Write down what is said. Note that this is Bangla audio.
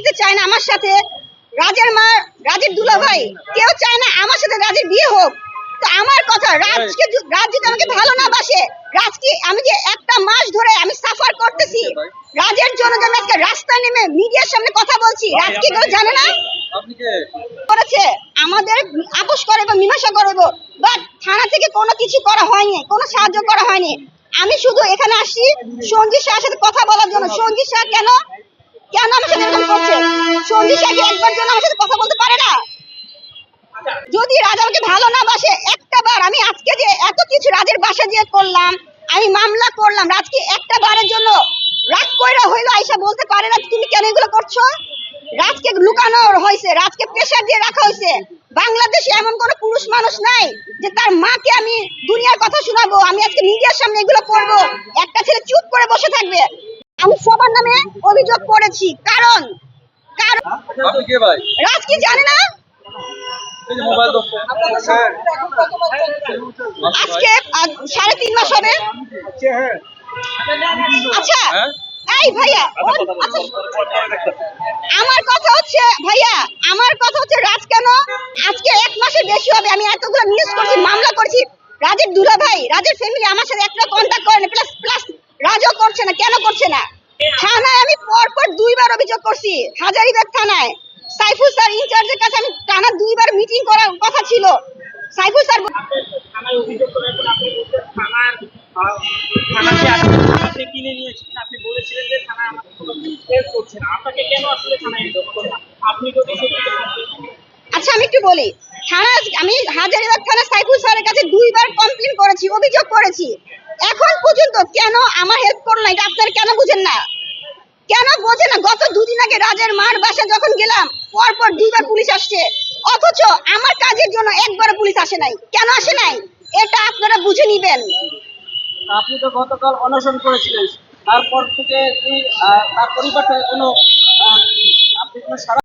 নিতে চায় না আমার সাথে। রাজের মা রাজের দুলা ভাই কেউ চায় না আমার সাথে রাজের বিয়ে হোক। তো আমার কথা রাজকে রাজ যদি আমাকে ভালো না বাসে রাজকে আমি যে একটা মাস ধরে আমি সাফার করতেছি? রাজের জন্য যে আমি আজকে রাস্তায় নেমে মিডিয়ার সামনে কথা বলছি রাজ কি কেউ জানে না? করেছে। আমাদের আপোষ করে বা মীমাংসা করব বাট থানা থেকে কোনো কিছু করা হয়নি কোনো সাহায্য করা হয়নি। আমি শুধু এখানে আসছি সঞ্জিত শাহের সাথে কথা বলার জন্য। সঞ্জিত শাহ কেন? কেন আমার সাথে এরকম করছে? সঞ্জিত শাহ একবার জন্য আমার সাথে কথা বলতে পারে না? যদি রাজ আমাকে ভালো না বাসে একটা বার, আমি আজকে যে এত কিছু রাজের বাসা দিয়ে করলাম, আমি মামলা করলাম রাজকে একটা বারের জন্য রাগ কইরা হইল, আইসা বলতে পারে না, তুমি কেন এগুলো করছ? রাজকে লুকানো হয়েছে রাজকে প্রেশার দিয়ে রাখা হয়েছে বাংলাদেশে এমন কোন পুরুষ মানুষ নাই যে তার মাকে আমি দুনিয়ার কথা শোনাবো, আমি আজকে মিডিয়ার সামনে এগুলো করব। একটা ছেলে চুপ করে বসে থাকবে। আমি সবার নামে অভিযোগ করেছি। কারণ রাজ কি জানে না? এই যে মোবাইল দোস্ত আজকে সাড়ে তিন মাস হবে। আচ্ছা হ্যাঁ? এই ভাইয়া আচ্ছা আমার কথা হচ্ছে ভাইয়া আমার কথা হচ্ছে রাজ কেন? আজকে এক মাসের বেশি হবে আমি এতগুলো নিউজ করছি মামলা করছি। রাজের দুলা ভাই রাজের ফ্যামিলি আমার সাথে একটা কন্ট্যাক্ট করে না প্লাস প্লাস রাজও করছে না? কেন করছে না? থানায় আমি পর পর দুইবার অভিযোগ করছি। হাজারিবাগ থানায়। সাইফুল স্যার ইনচার্জের কাছে আমি টানা দুইবার মিটিং করার কথা ছিল। সাইফুল স্যার আচ্ছা আমি একটু বলি। থানা আমি হাজারিবাগ থানা সাইফুল স্যারের কাছে দুইবার কমপ্লেন করেছি অভিযোগ করেছি। পর্যন্ত কেন আমার হেল্প করল না এটা আপনারা কেন বুঝেন না? কেন বোঝে না? গত দুদিন আগে রাজের মার বাসা যখন গেলাম পর পর দুইবার পুলিশ আসছে। অথচ আমার কাজের জন্য একবার পুলিশ আসে নাই। কেন আসে নাই? এটা আপনারা বুঝে নিবেন। আপনি তো গতকাল অনশন করেছিলেন। তারপর থেকে তার পরিবার থেকে কোনো আপনি কোনো সারা